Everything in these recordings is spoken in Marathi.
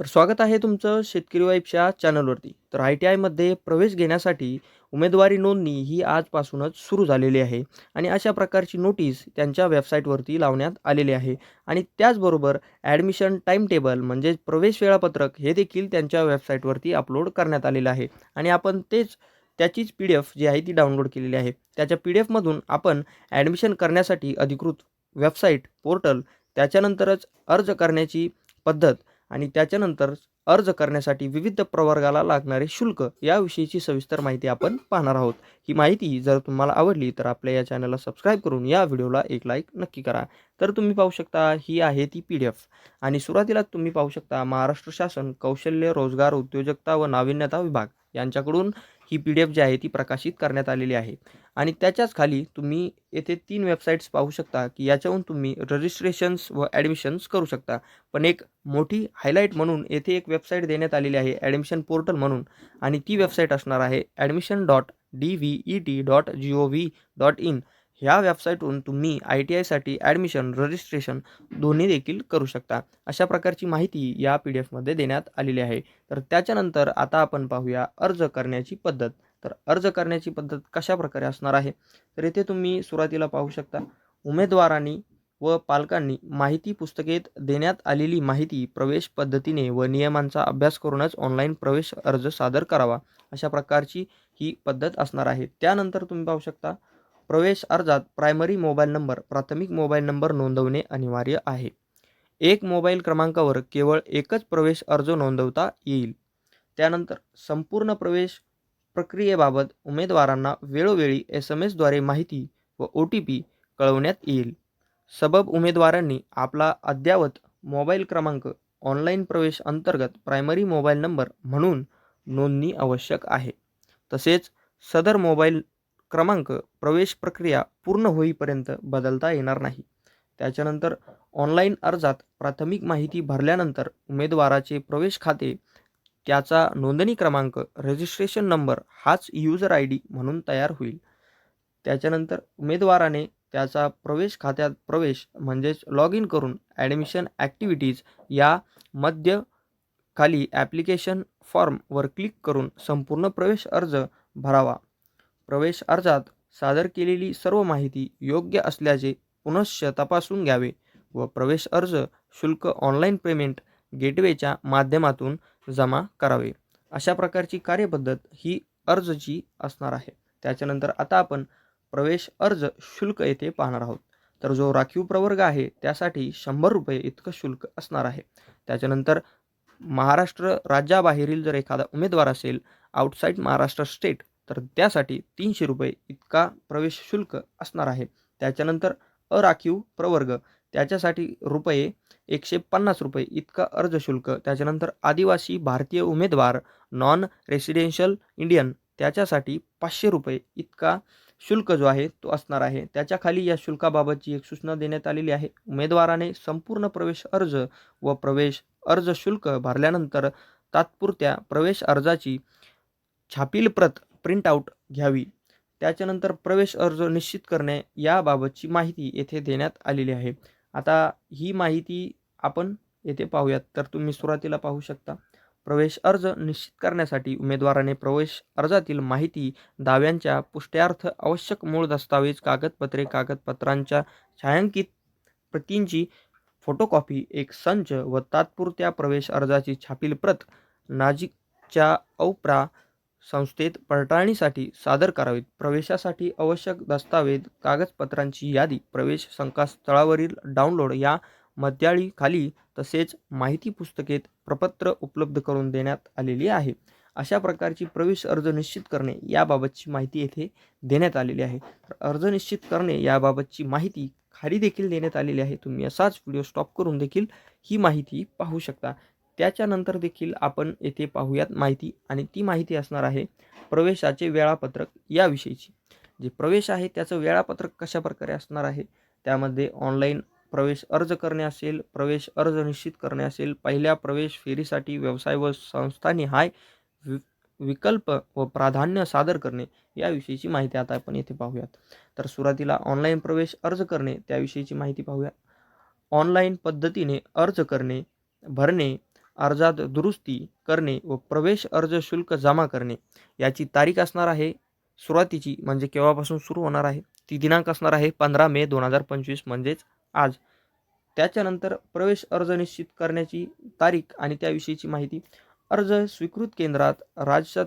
तर स्वागत आहे तुमचं शेतकरी वाईफच्या चॅनलवरती. तर आय टी आयमध्ये प्रवेश घेण्यासाठी उमेदवारी नोंदणी ही आजपासूनच सुरू झालेली आहे आणि अशा प्रकारची नोटीस त्यांच्या वेबसाईटवरती लावण्यात आलेली आहे. आणि त्याचबरोबर ॲडमिशन टाईम टेबल म्हणजेच प्रवेश वेळापत्रक हे देखील त्यांच्या वेबसाईटवरती अपलोड करण्यात आलेलं आहे. आणि आपण तेच त्याचीच पी डी एफ जी आहे ती डाउनलोड केलेली आहे. त्याच्या पी डी एफमधून आपण ॲडमिशन करण्यासाठी अधिकृत वेबसाईट पोर्टल त्याच्यानंतरच अर्ज करण्याची पद्धत आणि त्याच्यानंतर अर्ज करण्यासाठी विविध प्रवर्गाला लागणारे शुल्क याविषयीची सविस्तर माहिती आपण पाहणार आहोत. ही माहिती जर तुम्हाला आवडली तर आपल्या या चॅनलला सबस्क्राईब करून या व्हिडिओला एक लाईक नक्की करा. तर तुम्ही पाहू शकता ही आहे ती पी डी एफ. आणि सुरुवातीला तुम्ही पाहू शकता महाराष्ट्र शासन कौशल्य रोजगार उद्योजकता व नाविन्यता विभाग यांच्याकडून ही पी डी एफ जी आहे ती प्रकाशित करण्यात आलेली आहे. आणि त्याच्याच खाली तुम्ही येथे तीन वेबसाईट्स पाहू शकता की याच्याहून तुम्ही रजिस्ट्रेशन्स व ॲडमिशन्स करू शकता. पण एक मोठी हायलाईट म्हणून येथे एक वेबसाईट देण्यात आलेली आहे ॲडमिशन पोर्टल म्हणून. आणि ती वेबसाईट असणार आहे admission dot D V E T dot G O V dot in ह्या वेबसाईटवरून तुम्ही आय टी आयसाठी ॲडमिशन रजिस्ट्रेशन दोन्ही देखील करू शकता. अशा प्रकारची माहिती या पी डी एफमध्ये देण्यात आलेली आहे. तर त्याच्यानंतर आता आपण पाहूया अर्ज करण्याची पद्धत. तर अर्ज करण्याची पद्धत कशा प्रकारे असणार आहे? तर येथे तुम्ही सुरुवातीला पाहू शकता. उमेदवारांनी व पालकांनी माहिती पुस्तकेत देण्यात आलेली माहिती प्रवेश पद्धतीने व नियमांचा अभ्यास करूनच ऑनलाईन प्रवेश अर्ज सादर करावा. अशा प्रकारची ही पद्धत असणार आहे. त्यानंतर तुम्ही पाहू शकता प्रवेश अर्जात प्रायमरी मोबाईल नंबर प्राथमिक मोबाईल नंबर नोंदवणे अनिवार्य आहे. एक मोबाईल क्रमांकावर केवळ एकच प्रवेश अर्ज नोंदवता येईल. त्यानंतर संपूर्ण प्रवेश प्रक्रियेबाबत उमेदवारांना वेळोवेळी एस एम एसद्वारे माहिती व ओ टी पी कळवण्यात येईल. सबब उमेदवारांनी आपला अद्ययावत मोबाईल क्रमांक ऑनलाईन प्रवेश अंतर्गत प्रायमरी मोबाईल नंबर म्हणून नोंदणी आवश्यक आहे. तसेच सदर मोबाईल क्रमांक प्रवेश प्रक्रिया पूर्ण होईपर्यंत बदलता येणार नाही. त्याच्यानंतर ऑनलाईन अर्जात प्राथमिक माहिती भरल्यानंतर उमेदवाराचे प्रवेश खाते त्याचा नोंदणी क्रमांक रजिस्ट्रेशन नंबर हाच यूजर आय डी म्हणून तयार होईल. त्याच्यानंतर उमेदवाराने त्याचा प्रवेश खात्यात प्रवेश म्हणजेच लॉग इन करून ॲडमिशन ॲक्टिव्हिटीज या मध्य खाली ॲप्लिकेशन फॉर्मवर क्लिक करून संपूर्ण प्रवेश अर्ज भरावा. प्रवेश अर्जात सादर केलेली सर्व माहिती योग्य असल्याचे पुनश्च तपासून घ्यावे व प्रवेश अर्ज शुल्क ऑनलाईन पेमेंट गेटवेच्या माध्यमातून जमा करावे. अशा प्रकारची कार्यपद्धत ही अर्जची असणार आहे. त्याच्यानंतर आता आपण प्रवेश अर्ज शुल्क येथे पाहणार आहोत. तर जो राखीव प्रवर्ग आहे त्यासाठी शंभर रुपये इतकं शुल्क असणार आहे. त्याच्यानंतर महाराष्ट्र राज्याबाहेरील जर एखादा उमेदवार असेल आउटसाईड महाराष्ट्र स्टेट तर त्यासाठी तीनशे रुपये इतका प्रवेश शुल्क असणार आहे. त्याच्यानंतर अराखीव प्रवर्ग त्याच्यासाठी रुपये एकशे पन्नास रुपये इतका अर्ज शुल्क त्याच्यानंतर आदिवासी भारतीय उमेदवार नॉन रेसिडेन्शियल इंडियन त्याच्यासाठी पाचशे रुपये इतका शुल्क जो आहे तो असणार आहे. त्याच्याखाली या शुल्काबाबतची एक सूचना देण्यात आलेली आहे. उमेदवाराने संपूर्ण प्रवेश अर्ज व प्रवेश अर्ज शुल्क भरल्यानंतर तात्पुरत्या प्रवेश अर्जाची छापील प्रत प्रिंट आऊट घ्यावी. त्याच्यानंतर प्रवेश अर्ज निश्चित करणे याबाबतची माहिती येथे देण्यात आलेली आहे. आता ही माहिती आपण येथे पाहूयात. तर तुम्ही सुरुवातीला पाहू शकता. प्रवेश अर्ज निश्चित करण्यासाठी उमेदवाराने प्रवेश अर्जातील माहिती दाव्यांच्या पुष्ट्यार्थ आवश्यक मूळ दस्तावेज कागदपत्रे कागदपत्रांच्या छायांकित प्रतींची फोटोकॉपी एक संच व तात्पुरत्या प्रवेश अर्जाची छापील प्रत नाजिकच्या औप्रा संस्थेत पडताळणीसाठी सादर करावेत. प्रवेशासाठी आवश्यक दस्तावेज कागदपत्रांची यादी प्रवेश संकेतस्थळावरील डाउनलोड या मध्याळीखाली तसेच माहिती पुस्तकेत प्रपत्र उपलब्ध करून देण्यात आलेली आहे. अशा प्रकारची प्रवेश अर्ज निश्चित करणे याबाबतची माहिती येथे देण्यात आलेली आहे. अर्ज निश्चित करणे याबाबतची माहिती खाली देखील देण्यात आलेली आहे. तुम्ही असाच व्हिडिओ स्टॉप करून देखील ही माहिती पाहू शकता. त्याच्यानंतर देखील आपण येथे पाहूयात माहिती आणि ती माहिती असणार आहे प्रवेशाचे वेळापत्रक याविषयीची. जे प्रवेश आहे त्याचं वेळापत्रक कशा प्रकारे असणार आहे? त्यामध्ये ऑनलाईन प्रवेश अर्ज करणे असेल प्रवेश अर्ज निश्चित करणे असेल पहिल्या प्रवेश फेरीसाठी व्यवसाय व संस्थानिहाय वि विकल्प व प्राधान्य सादर करणे याविषयीची माहिती आता आपण येथे पाहूयात. तर सुरुवातीला ऑनलाईन प्रवेश अर्ज करणे त्याविषयीची माहिती पाहूया ऑनलाईन पद्धतीने अर्ज करणे भरणे अर्जात दुरुस्ती करणे व प्रवेश अर्ज शुल्क जमा करणे याची तारीख असणार आहे. सुरुवातीची म्हणजे केव्हापासून सुरू होणार आहे? ती दिनांक असणार आहे पंधरा मे दोन हजार पंचवीस म्हणजेच आज. त्याच्यानंतर प्रवेश अर्ज निश्चित करण्याची तारीख आणि त्याविषयीची माहिती अर्ज स्वीकृत केंद्रात राज्यात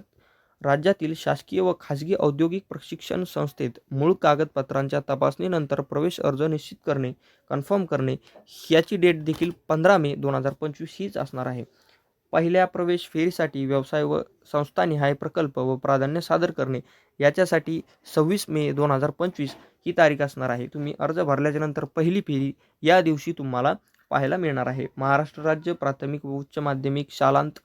राज्यातील शासकीय व खाजगी औद्योगिक प्रशिक्षण संस्थेत मूळ कागदपत्रांच्या तपासणीनंतर प्रवेश अर्ज निश्चित करणे कन्फर्म करणे याची डेट देखील पंधरा मे दोन हजार पंचवीस हीच असणार आहे. पहिल्या प्रवेश फेरीसाठी व्यवसाय व संस्थानिहाय प्रकल्प व प्राधान्य सादर करणे याच्यासाठी सव्वीस मे दोन हजार पंचवीस ही तारीख असणार आहे. तुम्ही अर्ज भरल्याच्यानंतर पहिली फेरी या दिवशी तुम्हाला पाहायला मिळणार आहे. महाराष्ट्र राज्य प्राथमिक व उच्च माध्यमिक शालांत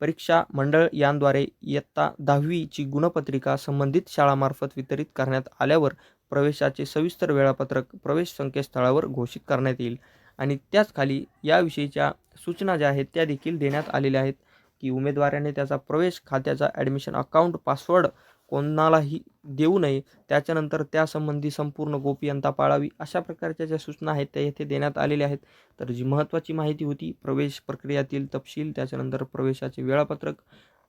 परीक्षा मंडळ यांद्वारे इयत्ता दहावीची गुणपत्रिका संबंधित शाळामार्फत वितरित करण्यात आल्यावर प्रवेशाचे सविस्तर वेळापत्रक प्रवेश संकेतस्थळावर घोषित करण्यात येईल. आणि त्याच खाली याविषयीच्या सूचना ज्या आहेत त्या देखील देण्यात आलेल्या आहेत की उमेदवाराने त्याचा प्रवेश खात्याचा ॲडमिशन अकाउंट पासवर्ड कोणालाही देऊ नये. त्याच्यानंतर त्यासंबंधी संपूर्ण गोपनीयता पाळावी. अशा प्रकारच्या ज्या सूचना आहेत त्या येथे देण्यात आलेल्या आहेत. तर जी महत्त्वाची माहिती होती प्रवेश प्रक्रियातील तपशील त्याच्यानंतर प्रवेशाचे वेळापत्रक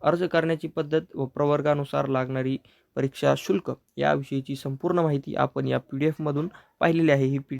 अर्ज करण्याची पद्धत व प्रवर्गानुसार लागणारी परीक्षा शुल्क याविषयीची संपूर्ण माहिती आपण या पी डी एफमधून पाहिलेली आहे. ही पी